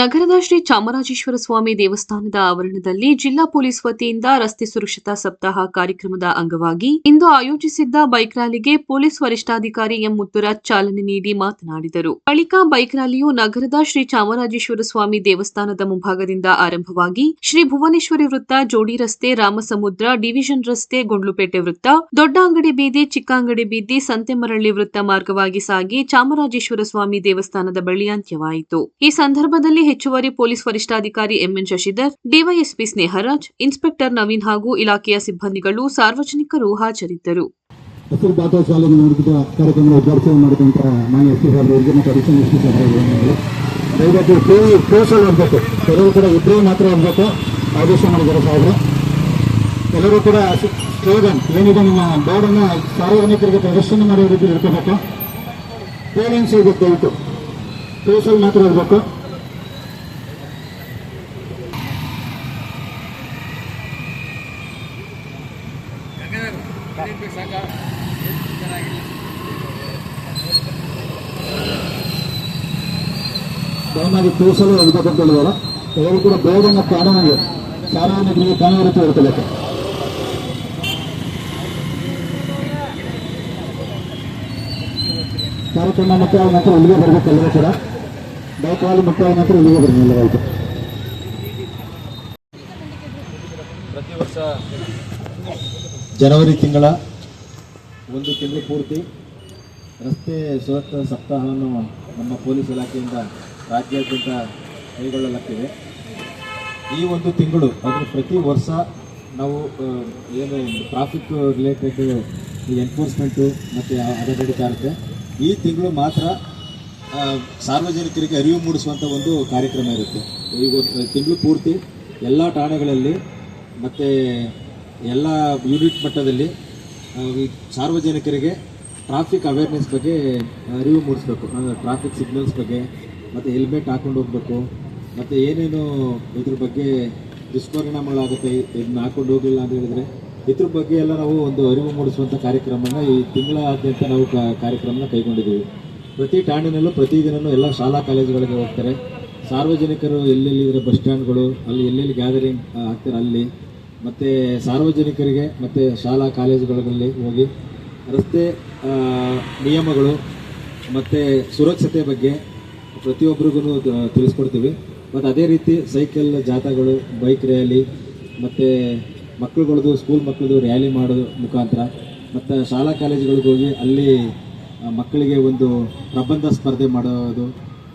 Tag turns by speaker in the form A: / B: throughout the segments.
A: ನಗರದ ಶ್ರೀ ಚಾಮರಾಜೇಶ್ವರ ಸ್ವಾಮಿ ದೇವಸ್ಥಾನದ ಆವರಣದಲ್ಲಿ ಜಿಲ್ಲಾ ಪೊಲೀಸ್ ವತಿಯಿಂದ ರಸ್ತೆ ಸುರಕ್ಷತಾ ಸಪ್ತಾಹ ಕಾರ್ಯಕ್ರಮದ ಅಂಗವಾಗಿ ಇಂದು ಆಯೋಜಿಸಿದ್ದ ಬೈಕ್ ರ್ಯಾಲಿಗೆ ಪೊಲೀಸ್ ವರಿಷ್ಠಾಧಿಕಾರಿ ಎಂ ಮುತ್ತುರಾಜ್ ಚಾಲನೆ ನೀಡಿ ಮಾತನಾಡಿದರು. ಬಳಿಕ ಬೈಕ್ ರ್ಯಾಲಿಯು ನಗರದ ಶ್ರೀ ಚಾಮರಾಜೇಶ್ವರ ಸ್ವಾಮಿ ದೇವಸ್ಥಾನದ ಮುಂಭಾಗದಿಂದ ಆರಂಭವಾಗಿ ಶ್ರೀ ಭುವನೇಶ್ವರಿ ವೃತ್ತ, ಜೋಡಿ ರಸ್ತೆ, ರಾಮಸಮುದ್ರ, ಡಿವಿಷನ್ ರಸ್ತೆ, ಗುಂಡ್ಲುಪೇಟೆ ವೃತ್ತ, ದೊಡ್ಡ ಅಂಗಡಿ ಬೀದಿ, ಚಿಕ್ಕ ಅಂಗಡಿ ಬೀದಿ, ಸಂತೆಮರಳ್ಳಿ ವೃತ್ತ ಮಾರ್ಗವಾಗಿ ಸಾಗಿ ಚಾಮರಾಜೇಶ್ವರ ಸ್ವಾಮಿ ದೇವಸ್ಥಾನದ ಬಳಿ ಅಂತ್ಯವಾಯಿತು. ಈ ಸಂದರ್ಭದಲ್ಲಿ ಹೆಚ್ಚುವರಿ ಪೊಲೀಸ್ ವರಿಷ್ಠಾಧಿಕಾರಿ MN Shashidhar, DYSP Sneharaj, inspector Naveen ಹಾಗೂ ಇಲಾಖೆಯ ಸಿಬ್ಬಂದಿಗಳು ಸಾರ್ವಜನಿಕರು ಹಾಜರಿದ್ದರು.
B: ಹಸಿರು ದಾಟೋ ಶಾಲೆಗೆ ನಡೆದ ಕಾರ್ಯಕ್ರಮ ಉದ್ಘಾಟನೆ ಮಾನ್ಯ ದಯವಿಟ್ಟು ಕೆಲವರು ಕೂಡ ಮಾತ್ರ ಇರಬೇಕು ಸಾಹೇಬರು. ಎಲ್ಲರೂ ಕೂಡ ಸ್ಲೋಗನ್, ಏನಿದೆ ನಿಮ್ಮ ಸಾರ್ವಜನಿಕರಿಗೆ ಪ್ರದರ್ಶನ ಮಾಡೋ ರೀತಿ ಇಟ್ಕೋಬೇಕು. ಪೇರೆಂಟ್ಸ್ ಇದೆ ದಯವಿಟ್ಟು? ಮಾತ್ರ ಇರಬೇಕು ದಯಮಾಡಿ ತೋರಿಸಲು ಇರಬೇಕು ಅಂತ ಹೇಳಿದ್ದಾರೆ ಎಲ್ಲರೂ ಕೂಡ ಬೋರ್ಡನ್ನು ಕಾಣುವಂಗೆ ಸಾರ್ವಜನಿಕರಿಗೆ ಕಾಣುವ ರೀತಿ ಇರ್ಕೋಬೇಕು ಕಾರ್ಯಕ್ರಮ ಮುಕ್ತಾಯ ನಂತರ ಇಲ್ಲಿಗೆ ಬರಬೇಕು ಎಲ್ಲರೂ ಕೂಡ. ವಾಲಿ ಮುಕ್ತಾಯ ನಂತರ ಇಲ್ಲಿಗೆ ಬರಬೇಕು ಎಲ್ಲರೂ ಆಯಿತು
C: ಪ್ರತಿ ವರ್ಷ ಜನವರಿ ತಿಂಗಳ ಒಂದು ತಿಂಗಳು ಪೂರ್ತಿ ರಸ್ತೆ ಸುರಕ್ಷತಾ ಸಪ್ತಾಹವನ್ನು ನಮ್ಮ ಪೊಲೀಸ್ ಇಲಾಖೆಯಿಂದ ರಾಜ್ಯಾದ್ಯಂತ ಕೈಗೊಳ್ಳಲಾಗ್ತಿದೆ. ಈ ಒಂದು ತಿಂಗಳು, ಅಂದರೆ ಪ್ರತಿ ವರ್ಷ ನಾವು ಏನು ಟ್ರಾಫಿಕ್ ರಿಲೇಟೆಡ್ ಎನ್ಫೋರ್ಸ್ಮೆಂಟು ಮತ್ತು ಅದು ನಡೀತಾ ಈ ತಿಂಗಳು ಮಾತ್ರ ಸಾರ್ವಜನಿಕರಿಗೆ ಅರಿವು ಮೂಡಿಸುವಂಥ ಒಂದು ಕಾರ್ಯಕ್ರಮ ಇರುತ್ತೆ. ಈ ತಿಂಗಳು ಪೂರ್ತಿ ಎಲ್ಲ ಠಾಣೆಗಳಲ್ಲಿ ಮತ್ತು ಎಲ್ಲ ಯೂನಿಟ್ ಮಟ್ಟದಲ್ಲಿ ಸಾರ್ವಜನಿಕರಿಗೆ ಟ್ರಾಫಿಕ್ ಅವೇರ್ನೆಸ್ ಬಗ್ಗೆ ಅರಿವು ಮೂಡಿಸ್ಬೇಕು. ಅಂದರೆ ಟ್ರಾಫಿಕ್ ಸಿಗ್ನಲ್ಸ್ ಬಗ್ಗೆ, ಮತ್ತು ಹೆಲ್ಮೆಟ್ ಹಾಕ್ಕೊಂಡು ಹೋಗಬೇಕು, ಮತ್ತು ಏನೇನು ಇದ್ರ ಬಗ್ಗೆ ದುಷ್ಪರಿಣಾಮಗಳಾಗುತ್ತೆ ಇದನ್ನ ಹಾಕೊಂಡು ಹೋಗಲಿಲ್ಲ ಅಂತ ಹೇಳಿದ್ರೆ, ಇದ್ರ ಬಗ್ಗೆ ಎಲ್ಲ ನಾವು ಒಂದು ಅರಿವು ಮೂಡಿಸುವಂಥ ಕಾರ್ಯಕ್ರಮನ ಈ ತಿಂಗಳಾದ್ಯಂತ ನಾವು ಕಾರ್ಯಕ್ರಮನ ಕೈಗೊಂಡಿದ್ದೀವಿ. ಪ್ರತಿ ಠಾಣಿನಲ್ಲೂ ಪ್ರತಿದಿನವೂ ಎಲ್ಲ ಶಾಲಾ ಕಾಲೇಜುಗಳಿಗೆ ಹೋಗ್ತಾರೆ. ಸಾರ್ವಜನಿಕರು ಎಲ್ಲೆಲ್ಲಿದ್ರೆ ಬಸ್ ಸ್ಟ್ಯಾಂಡ್ಗಳು, ಅಲ್ಲಿ ಎಲ್ಲೆಲ್ಲಿ ಗ್ಯಾದರಿಂಗ್ ಆಗ್ತಾರೆ ಅಲ್ಲಿ. ಮತ್ತು ಸಾರ್ವಜನಿಕರಿಗೆ ಮತ್ತು ಶಾಲಾ ಕಾಲೇಜುಗಳಲ್ಲಿ ಹೋಗಿ ರಸ್ತೆ ನಿಯಮಗಳು ಮತ್ತು ಸುರಕ್ಷತೆ ಬಗ್ಗೆ ಪ್ರತಿಯೊಬ್ಬರಿಗೂ ತಿಳಿಸ್ಕೊಡ್ತೀವಿ. ಮತ್ತು ಅದೇ ರೀತಿ ಸೈಕಲ್, ಜಾಥಾಗಳು, ಬೈಕ್ ರ್ಯಾಲಿ, ಮತ್ತು ಮಕ್ಕಳುಗಳದ್ದು ಸ್ಕೂಲ್ ಮಕ್ಕಳದು ರ್ಯಾಲಿ ಮಾಡೋದು ಮುಖಾಂತರ. ಮತ್ತು ಶಾಲಾ ಕಾಲೇಜುಗಳಿಗೆ ಹೋಗಿ ಅಲ್ಲಿ ಮಕ್ಕಳಿಗೆ ಒಂದು ಪ್ರಬಂಧ ಸ್ಪರ್ಧೆ ಮಾಡೋದು,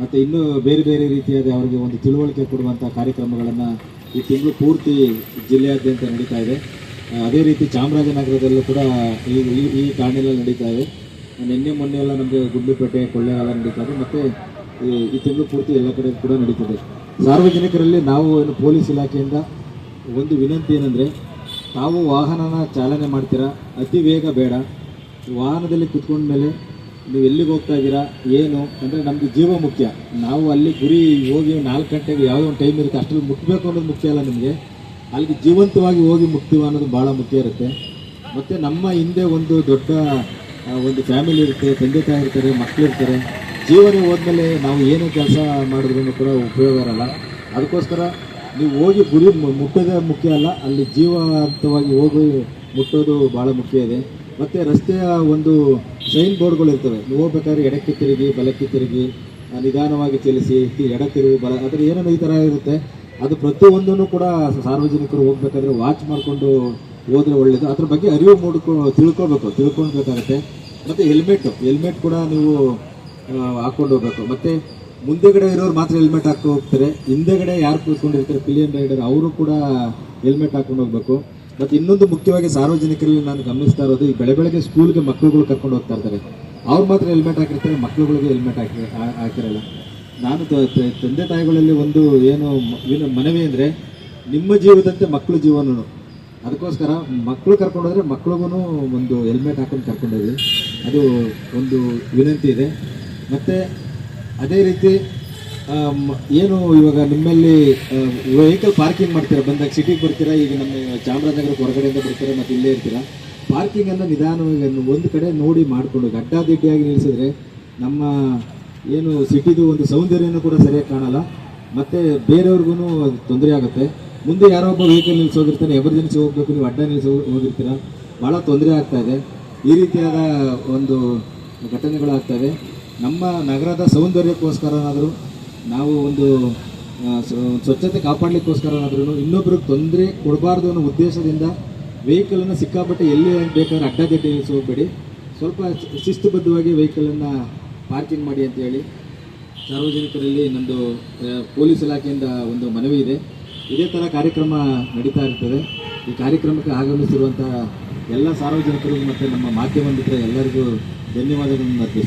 C: ಮತ್ತು ಇನ್ನೂ ಬೇರೆ ಬೇರೆ ರೀತಿಯಾದ ಅವರಿಗೆ ಒಂದು ತಿಳುವಳಿಕೆ ಕೊಡುವಂಥ ಕಾರ್ಯಕ್ರಮಗಳನ್ನು ಈ ತಿಂಗಳು ಪೂರ್ತಿ ಜಿಲ್ಲೆಯಾದ್ಯಂತ ನಡೀತಾ ಇದೆ. ಅದೇ ರೀತಿ ಚಾಮರಾಜನಗರದಲ್ಲೂ ಕೂಡ ಈ, ಈ- ಠಾಣೆಯಲ್ಲಿ ನಡೀತಾ ಇದೆ. ನಿನ್ನೆ ಮೊನ್ನೆ ಎಲ್ಲ ನಮಗೆ ಗುಂಡ್ಲುಪೇಟೆ ಕೊಳ್ಳೇಗಾಲ ನಡೀತಾ ಇದೆ. ಮತ್ತು ಈ ತಿಂಗಳು ಪೂರ್ತಿ ಎಲ್ಲ ಕಡೆ ಕೂಡ ನಡೀತಿದೆ. ಸಾರ್ವಜನಿಕರಲ್ಲಿ ನಾವು ಏನು ಪೊಲೀಸ್ ಇಲಾಖೆಯಿಂದ ಒಂದು ವಿನಂತಿ ಏನಂದರೆ, ತಾವು ವಾಹನನ ಚಾಲನೆ ಮಾಡ್ತೀರಾ? ಅತಿ ವೇಗ ಬೇಡ. ವಾಹನದಲ್ಲಿ ಕುತ್ಕೊಂಡ ಮೇಲೆ ನೀವು ಎಲ್ಲಿಗೆ ಹೋಗ್ತಾ ಇದ್ದೀರಾ? ಏನು? ಅಂದರೆ ನಮಗೆ ಜೀವ ಮುಖ್ಯ. ನಾವು ಅಲ್ಲಿ ಗುರಿ ಹೋಗಿ ನಾಲ್ಕು ಗಂಟೆಗೆ ಯಾವುದೋ ಒಂದು ಟೈಮ್ ಇರುತ್ತೆ, ಅಷ್ಟರಲ್ಲಿ ಮುಟ್ಟಬೇಕು ಅನ್ನೋದು ಮುಖ್ಯ ಅಲ್ಲ ನಿಮಗೆ? ಅಲ್ಲಿಗೆ ಜೀವಂತವಾಗಿ ಹೋಗಿ ಮುಟ್ತೀವ ಅನ್ನೋದು ಭಾಳ ಮುಖ್ಯ ಇರುತ್ತೆ. ಮತ್ತು ನಮ್ಮ ಹಿಂದೆ ಒಂದು ದೊಡ್ಡ ಒಂದು ಫ್ಯಾಮಿಲಿ ಇರುತ್ತೆ, ತಂದೆ ತಾಯಿ ಇರ್ತಾರೆ ಮಕ್ಕಳಿರ್ತಾರೆ ಜೀವನ ಹೋದ್ಮೇಲೆ ನಾವು ಏನು ಕೆಲಸ ಮಾಡಿದ್ರೂ ಕೂಡ ಉಪಯೋಗ ಇರಲ್ಲ. ಅದಕ್ಕೋಸ್ಕರ ನೀವು ಹೋಗಿ ಗುರಿ ಮುಟ್ಟೋದೇ ಮುಖ್ಯ ಅಲ್ಲ, ಅಲ್ಲಿ ಜೀವಂತವಾಗಿ ಹೋಗಿ ಮುಟ್ಟೋದು ಭಾಳ ಮುಖ್ಯ ಇದೆ. ಮತ್ತು ರಸ್ತೆಯ ಒಂದು ಸೈನ್ ಬೋರ್ಡ್ಗಳು ಇರ್ತವೆ. ನೀವು ಹೋಗ್ಬೇಕಾದ್ರೆ ಎಡಕ್ಕೆ ತಿರುಗಿ, ಬಲಕ್ಕೆ ತಿರುಗಿ ನಿಧಾನವಾಗಿ ಚಲಿಸಿ ಎಡ ತಿರುಗಿ, ಬಲ ಅದ್ರ ಏನೇನು ಈ ಥರ ಇರುತ್ತೆ. ಅದು ಪ್ರತಿಯೊಂದನ್ನು ಕೂಡ ಸಾರ್ವಜನಿಕರು ಹೋಗ್ಬೇಕಾದ್ರೆ ವಾಚ್ ಮಾಡಿಕೊಂಡು ಹೋದ್ರೆ ಒಳ್ಳೇದು. ಅದ್ರ ಬಗ್ಗೆ ಅರಿವು ಮೂಡ್ಕೊ, ತಿಳ್ಕೊಬೇಕು. ತಿಳ್ಕೊಳ್ಬೇಕಾಗತ್ತೆ. ಮತ್ತು ಹೆಲ್ಮೆಟ್ಟು ಹೆಲ್ಮೆಟ್ ಕೂಡ ನೀವು ಹಾಕ್ಕೊಂಡು ಹೋಗ್ಬೇಕು. ಮತ್ತು ಮುಂದೆಗಡೆ ಇರೋರು ಮಾತ್ರ ಹೆಲ್ಮೆಟ್ ಹಾಕೋ ಹೋಗ್ತಾರೆ. ಹಿಂದೆಗಡೆ ಯಾರು ಕೂತ್ಕೊಂಡಿರ್ತಾರೆ, ಪಿಲಿಯನ್ ರೈಡರ್, ಅವರು ಕೂಡ ಹೆಲ್ಮೆಟ್ ಹಾಕೊಂಡು ಹೋಗ್ಬೇಕು. ಮತ್ತು ಇನ್ನೊಂದು ಮುಖ್ಯವಾಗಿ ಸಾರ್ವಜನಿಕರಲ್ಲಿ ನಾನು ಗಮನಿಸ್ತಾ ಇರೋದು, ಈ ಬೆಳೆ ಬೆಳಗ್ಗೆ ಸ್ಕೂಲ್ಗೆ ಮಕ್ಕಳುಗಳು ಕರ್ಕೊಂಡು ಹೋಗ್ತಾ ಇರ್ತಾರೆ. ಅವ್ರು ಮಾತ್ರ ಹೆಲ್ಮೆಟ್ ಹಾಕಿರ್ತಾರೆ ಮಕ್ಕಳುಗಳಿಗೆ ಹೆಲ್ಮೆಟ್ ಹಾಕಿ ಹಾಕಿರಲ್ಲ. ನಾನು ತಂದೆ ತಾಯಿಗಳಲ್ಲಿ ಒಂದು ಏನು ಏನು ಮನವಿ ಅಂದರೆ ನಿಮ್ಮ ಜೀವದಂತೆ ಮಕ್ಕಳ ಜೀವನನು. ಅದಕ್ಕೋಸ್ಕರ ಮಕ್ಕಳು ಕರ್ಕೊಂಡು ಹೋದರೆ ಮಕ್ಳಿಗೂ ಒಂದು ಹೆಲ್ಮೆಟ್ ಹಾಕೊಂಡು ಕರ್ಕೊಂಡೋಗಿ ಅದು ಒಂದು ವಿನಂತಿ ಇದೆ. ಮತ್ತು ಅದೇ ರೀತಿ ಏನು ಇವಾಗ ನಿಮ್ಮಲ್ಲಿ ವೆಹಿಕಲ್ ಪಾರ್ಕಿಂಗ್ ಮಾಡ್ತೀರಾ? ಬಂದಾಗ ಸಿಟಿಗೆ ಬರ್ತೀರಾ? ಈಗ ನಮ್ಮ ಚಾಮರಾಜನಗರ ಹೊರಗಡೆಯಿಂದ ಬರ್ತೀರಾ ಮತ್ತು ಇಲ್ಲೇ ಇರ್ತೀರಾ? ಪಾರ್ಕಿಂಗನ್ನು ನಿಧಾನವಾಗಿ ಒಂದು ಕಡೆ ನೋಡಿ ಮಾಡಿಕೊಂಡು ಅಡ್ಡಾದಿಡ್ಡಿಯಾಗಿ ನಿಲ್ಲಿಸಿದ್ರೆ ನಮ್ಮ ಏನು ಸಿಟಿದು ಒಂದು ಸೌಂದರ್ಯನೂ ಕೂಡ ಸರಿಯಾಗಿ ಕಾಣಲ್ಲ. ಮತ್ತು ಬೇರೆಯವ್ರಿಗೂ ತೊಂದರೆ ಆಗುತ್ತೆ. ಮುಂದೆ ಯಾರೋ ಒಬ್ಬ ವೆಹಿಕಲ್ ನಿಲ್ಲಿಸೋಗಿರ್ತಾನೆ ಎಮರ್ಜೆನ್ಸಿ ಹೋಗಬೇಕು, ನೀವು ಅಡ್ಡ ನಿಲ್ಸಿ ಹೋಗಿರ್ತೀರ? ಭಾಳ ತೊಂದರೆ ಆಗ್ತಾ ಇದೆ. ಈ ರೀತಿಯಾದ ಒಂದು ಘಟನೆಗಳಾಗ್ತಾ ಇದೆ. ನಮ್ಮ ನಗರದ ಸೌಂದರ್ಯಕ್ಕೋಸ್ಕರನಾದರೂ ನಾವು ಒಂದು ಸ್ವಚ್ಛತೆ ಸ್ವ- ಸ್ವಚ್ಛತೆ ಕಾಪಾಡಲಿಕ್ಕೋಸ್ಕರನಾದ್ರೂ ಇನ್ನೊಬ್ರಿಗೆ ತೊಂದರೆ ಕೊಡಬಾರ್ದು ಅನ್ನೋ ಉದ್ದೇಶದಿಂದ ವೆಹಿಕಲನ್ನು ಸಿಕ್ಕಾಪಟ್ಟೆ ಎಲ್ಲಿ ಬೇಕಾದ್ರೆ ಅಡ್ಡದಿಡ್ಡಿ ಹೋಗ್ಬೇಡಿ ಸ್ವಲ್ಪ ಶಿಸ್ತುಬದ್ಧವಾಗಿ ವೆಹಿಕಲನ್ನು ಪಾರ್ಕಿಂಗ್ ಮಾಡಿ ಅಂತ ಹೇಳಿ ಸಾರ್ವಜನಿಕರಲ್ಲಿ ನಮ್ಮದು ಪೊಲೀಸ್ ಇಲಾಖೆಯಿಂದ ಒಂದು ಮನವಿ ಇದೆ. ಇದೇ ಥರ ಕಾರ್ಯಕ್ರಮ ನಡೀತಾ ಇರ್ತದೆ. ಈ ಕಾರ್ಯಕ್ರಮಕ್ಕೆ ಆಗಮಿಸಿರುವಂಥ ಎಲ್ಲ ಸಾರ್ವಜನಿಕರು ಮತ್ತು ನಮ್ಮ ಮಾಧ್ಯಮ ಮಿತ್ರ ಎಲ್ಲರಿಗೂ ಧನ್ಯವಾದಗಳನ್ನು ಅರ್ಪಿಸ್ತೀನಿ